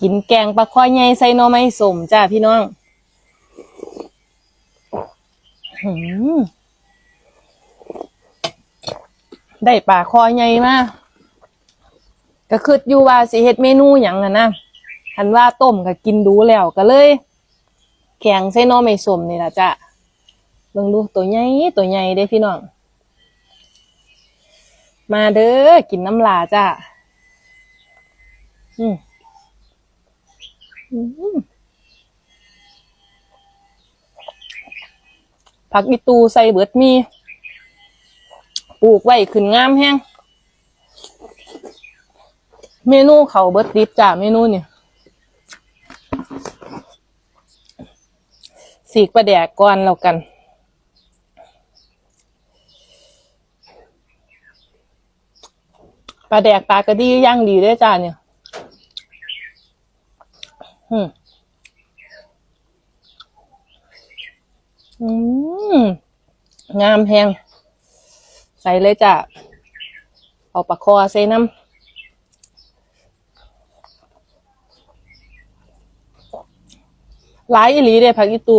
กินแกงปลาคอยใหญ่ใส่หน่อไม้สมจ้าพี่น้องหืมได้ปลาคอยใหญ่มากก็คิดอยู่ว่าสิเฮ็ดเมนูหยังอะนะคันว่าต้มก็กินดูแล้วก็เลย แกงใส่หน่อไม้สมนี่ล่ะจ้ะลองดูตัวใหญ่ตัวใหญ่เด้พี่น้อง มาเด้อกินน้ำลาจ้ะ อืม ผักอีตูใส่เบิดมี ปลูกไว้ขึ้นงามแฮงเมนูเขาเบิดดิบจ้าเมนูนี่สีกประแดกก่อนแล้วกันปลาแดกปลากระดีย่างดีด้วยจ้าเนี่ย อืมอืมงามแพงใส่เลยจ้ะ เอาปลาคอใส่น้ำหลายอีหลีเด้ผักอีตู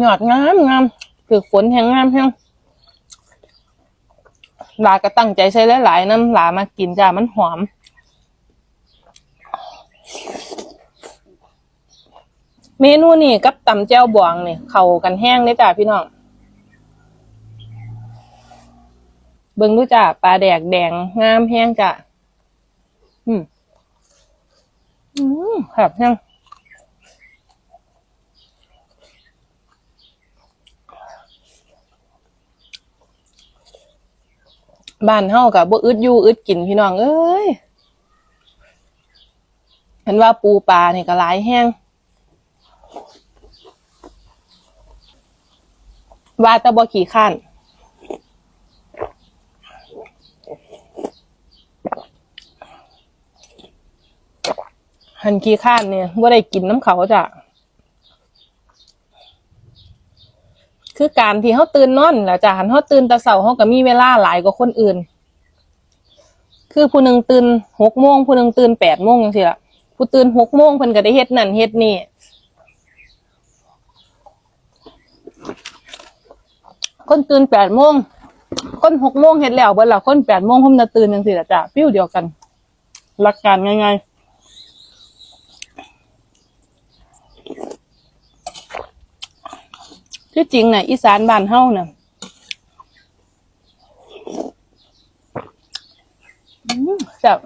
หยอดงามงามคือฝนแหงงามแหง หลาก็ตั้งใจใส่หลายๆน้ำหลามากินจ้ามันหอมเมนูนี่กับตำแจ่วบวงนี่เข้ากันแห้งเลยจ้าพี่น้องเบิ่งดูจ้าปลาแดกแดงงามแห้งจ้ะอืมอืมครับแห้ง บ้านเฮากับบ่อึดอยู่อึดกินพี่น้องเอ้ยเห็นว่าปูปลานี่ก็หลายแห้งว่าตะบ่ขี่ข้นหันขี่ข้านเนี่ยว่าได้กินน้ำเขาจ้ะ คือการที่เขาตื่นนอนแล้วจ้ะหันเขาตื่นแต่เสาเขาก็มีเวลาหลายกว่าคนอื่น คือผู้หนึ่งตื่นหกโมงผู้หนึ่งตื่นแปดโมงจังซี่ล่ะผู้ตื่นหกโมงเพิ่นก็ได้เฮ็ดนั่นเฮ็ดนี่คนตื่นแปดโมงคนหกโมงเฮ็ดแล้วเบิดละคนแปดโมงผมจะตื่นจังซี่ล่ะจ้ะฟิวเดียวกัน หลักการง่ายๆ ที่จริงน่ะ อีสานบ้านเฮาน่ะจับ